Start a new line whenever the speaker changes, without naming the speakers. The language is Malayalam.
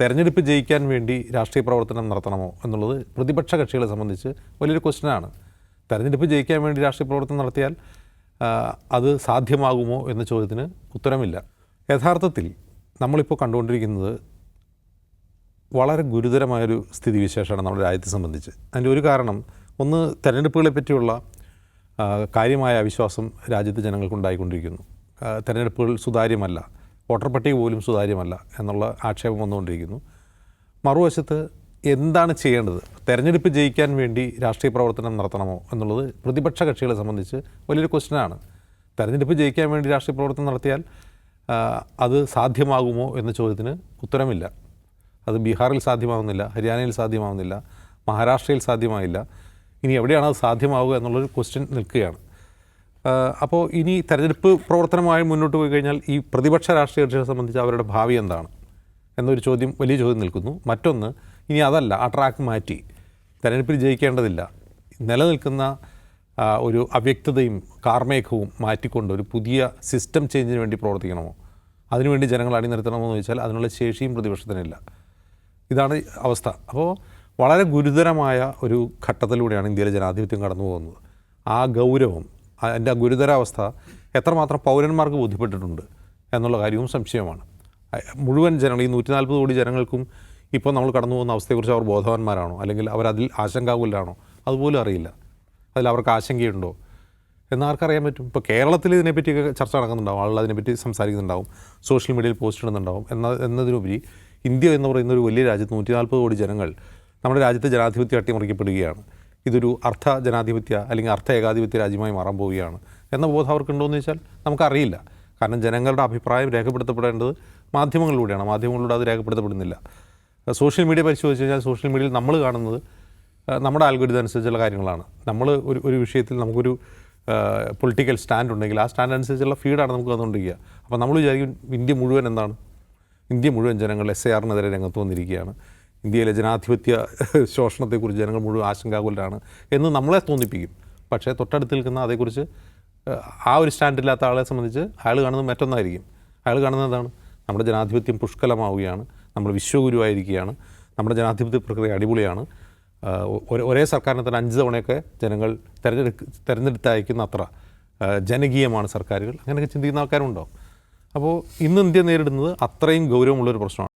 തെരഞ്ഞെടുപ്പ് ജയിക്കാൻ വേണ്ടി രാഷ്ട്രീയ പ്രവർത്തനം നടത്തണമോ എന്നുള്ളത് പ്രതിപക്ഷ കക്ഷികളെ സംബന്ധിച്ച് വലിയൊരു ക്വസ്റ്റ്യനാണ്. തെരഞ്ഞെടുപ്പ് ജയിക്കാൻ വേണ്ടി രാഷ്ട്രീയ പ്രവർത്തനം നടത്തിയാൽ അത് സാധ്യമാകുമോ എന്ന ചോദ്യത്തിന് ഉത്തരമില്ല. യഥാർത്ഥത്തിൽ നമ്മളിപ്പോൾ കണ്ടുകൊണ്ടിരിക്കുന്നത് വളരെ ഗുരുതരമായൊരു സ്ഥിതിവിശേഷമാണ് നമ്മുടെ രാജ്യത്തെ സംബന്ധിച്ച്. അതിന്റെ ഒരു കാരണം ഒന്ന് തെരഞ്ഞെടുപ്പുകളെ പറ്റിയുള്ള കാര്യമായ അവിശ്വാസം രാജ്യത്തെ ജനങ്ങൾക്കുണ്ടായിക്കൊണ്ടിരിക്കുന്നു തെരഞ്ഞെടുപ്പുകൾ സുതാര്യമല്ല. വോട്ടർ പട്ടിക പോലും സുതാര്യമല്ല എന്നുള്ള ആക്ഷേപം വന്നുകൊണ്ടിരിക്കുന്നു. മറുവശത്ത് എന്താണ് ചെയ്യേണ്ടത്? തെരഞ്ഞെടുപ്പ് ജയിക്കാൻ വേണ്ടി രാഷ്ട്രീയ പ്രവർത്തനം നടത്തണമോ എന്നുള്ളത് പ്രതിപക്ഷ കക്ഷികളെ സംബന്ധിച്ച് വലിയൊരു ക്വസ്റ്റ്യനാണ് തെരഞ്ഞെടുപ്പ് ജയിക്കാൻ വേണ്ടി രാഷ്ട്രീയ പ്രവർത്തനം നടത്തിയാൽ അത് സാധ്യമാകുമോ എന്ന ചോദ്യത്തിന് ഉത്തരമില്ല. അത് ബീഹാറിൽ സാധ്യമാകുന്നില്ല ഹരിയാനയിൽ സാധ്യമാകുന്നില്ല മഹാരാഷ്ട്രയിൽ സാധ്യമായില്ല. ഇനി എവിടെയാണ് അത് സാധ്യമാവുക എന്നുള്ളൊരു ക്വസ്റ്റ്യൻ നിൽക്കുകയാണ്. അപ്പോൾ ഇനി തെരഞ്ഞെടുപ്പ് പ്രവർത്തനമായി മുന്നോട്ട് പോയി കഴിഞ്ഞാൽ ഈ പ്രതിപക്ഷ രാഷ്ട്രീയ കക്ഷികളെ സംബന്ധിച്ച് അവരുടെ ഭാവി എന്താണ്? എന്നൊരു ചോദ്യം വലിയ ചോദ്യം നിൽക്കുന്നു. മറ്റൊന്ന് ഇനി അതല്ല ആ ട്രാക്ക് മാറ്റി. തെരഞ്ഞെടുപ്പിൽ ജയിക്കേണ്ടതില്ല. നിലനിൽക്കുന്ന ഒരു അവ്യക്തതയും കാർമേഘവും മാറ്റിക്കൊണ്ട് ഒരു പുതിയ സിസ്റ്റം ചേഞ്ചിന് വേണ്ടി പ്രവർത്തിക്കണമോ? അതിനുവേണ്ടി ജനങ്ങൾ അണിനിരത്തണമെന്ന് ചോദിച്ചാൽ അതിനുള്ള ശേഷിയും പ്രതിപക്ഷത്തിനില്ല ഇതാണ് അവസ്ഥ. അപ്പോൾ വളരെ ഗുരുതരമായ ഒരു ഘട്ടത്തിലൂടെയാണ് ഇന്ത്യയിലെ ജനാധിപത്യം കടന്നു പോകുന്നത് ആ ഗൗരവം അതിന്റെ ഗുരുതരാവസ്ഥ എത്രമാത്രം പൗരന്മാർക്ക് ബോധ്യപ്പെട്ടിട്ടുണ്ട് എന്നുള്ള കാര്യവും സംശയമാണ്. മുഴുവൻ ജനങ്ങൾ ഈ നൂറ്റി നാൽപ്പത് കോടി ജനങ്ങൾക്കും ഇപ്പോൾ നമ്മൾ കടന്നു പോകുന്ന അവസ്ഥയെക്കുറിച്ച് അവർ ബോധവാന്മാരാണോ? അല്ലെങ്കിൽ അവരതിൽ ആശങ്കാകുലരാണോ? അതുപോലും അറിയില്ല. അതിൽ അവർക്ക് ആശങ്കയുണ്ടോ? എന്നാർക്കറിയാൻ പറ്റും. ഇപ്പോൾ കേരളത്തിൽ ഇതിനെപ്പറ്റിയൊക്കെ ചർച്ച നടക്കുന്നുണ്ടാവും. ആളുകൾ അതിനെപ്പറ്റി സംസാരിക്കുന്നുണ്ടാവും. സോഷ്യൽ മീഡിയയിൽ പോസ്റ്റ് ഇടുന്നുണ്ടാവും. എന്ന എന്നതിനുപരി ഇന്ത്യ എന്ന് പറയുന്ന ഒരു വലിയ രാജ്യത്ത് നൂറ്റി നാൽപ്പത് കോടി ജനങ്ങൾ നമ്മുടെ രാജ്യത്തെ ജനാധിപത്യം അട്ടിമറിക്കപ്പെടുകയാണ്. ഇതൊരു അർത്ഥ ജനാധിപത്യ അല്ലെങ്കിൽ അർത്ഥ ഏകാധിപത്യ രാജ്യമായി മാറാൻ പോവുകയാണ്. എന്ന ബോധം അവർക്കുണ്ടോ എന്ന് ചോദിച്ചാൽ നമുക്കറിയില്ല. കാരണം ജനങ്ങളുടെ അഭിപ്രായം രേഖപ്പെടുത്തപ്പെടേണ്ടത് മാധ്യമങ്ങളിലൂടെയാണ്. മാധ്യമങ്ങളിലൂടെ അത് രേഖപ്പെടുത്തപ്പെടുന്നില്ല. സോഷ്യൽ മീഡിയ പരിശോധിച്ച് കഴിഞ്ഞാൽ സോഷ്യൽ മീഡിയയിൽ നമ്മൾ കാണുന്നത് നമ്മുടെ ആൽഗോരിതം അനുസരിച്ചുള്ള കാര്യങ്ങളാണ്. നമ്മൾ ഒരു ഒരു വിഷയത്തിൽ നമുക്കൊരു പൊളിറ്റിക്കൽ സ്റ്റാൻഡ് ഉണ്ടെങ്കിൽ ആ സ്റ്റാൻഡ് അനുസരിച്ചുള്ള ഫീഡാണ് നമുക്ക് വന്നുകൊണ്ടിരിക്കുക അപ്പോൾ നമ്മൾ വിചാരിക്കും ഇന്ത്യ മുഴുവൻ എന്താണ്? ഇന്ത്യ മുഴുവൻ ജനങ്ങൾ എസ് എ ആറിനെതിരെ രംഗത്ത് വന്നിരിക്കുകയാണ്. ഇന്ത്യയിലെ ജനാധിപത്യ ശോഷണത്തെക്കുറിച്ച് ജനങ്ങൾ മുഴുവൻ ആശങ്കാകുലരാണ് എന്ന് നമ്മളെ തോന്നിപ്പിക്കും. പക്ഷേ തൊട്ടടുത്ത് നിൽക്കുന്ന അതേക്കുറിച്ച് ആ, ഒരു സ്റ്റാൻഡില്ലാത്ത ആളെ സംബന്ധിച്ച് അയാൾ കാണുന്നത് മറ്റൊന്നായിരിക്കും. അയാൾ കാണുന്നത് എന്താണ്? നമ്മുടെ ജനാധിപത്യം പുഷ്കലമാവുകയാണ്. നമ്മൾ വിശ്വഗുരുവായിരിക്കുകയാണ് നമ്മുടെ ജനാധിപത്യ പ്രക്രിയ അടിപൊളിയാണ്. ഒരേ സർക്കാരിനെ തന്നെ അഞ്ച് തവണയൊക്കെ ജനങ്ങൾ തിരഞ്ഞെടുക്ക് തിരഞ്ഞെടുത്തയക്കുന്ന അത്ര ജനകീയമാണ് സർക്കാരുകൾ. അങ്ങനെയൊക്കെ ചിന്തിക്കുന്ന ആൾക്കാരുണ്ടാവും അപ്പോൾ ഇന്ന് ഇന്ത്യ നേരിടുന്നത് അത്രയും ഗൗരവമുള്ളൊരു പ്രശ്നമാണ്.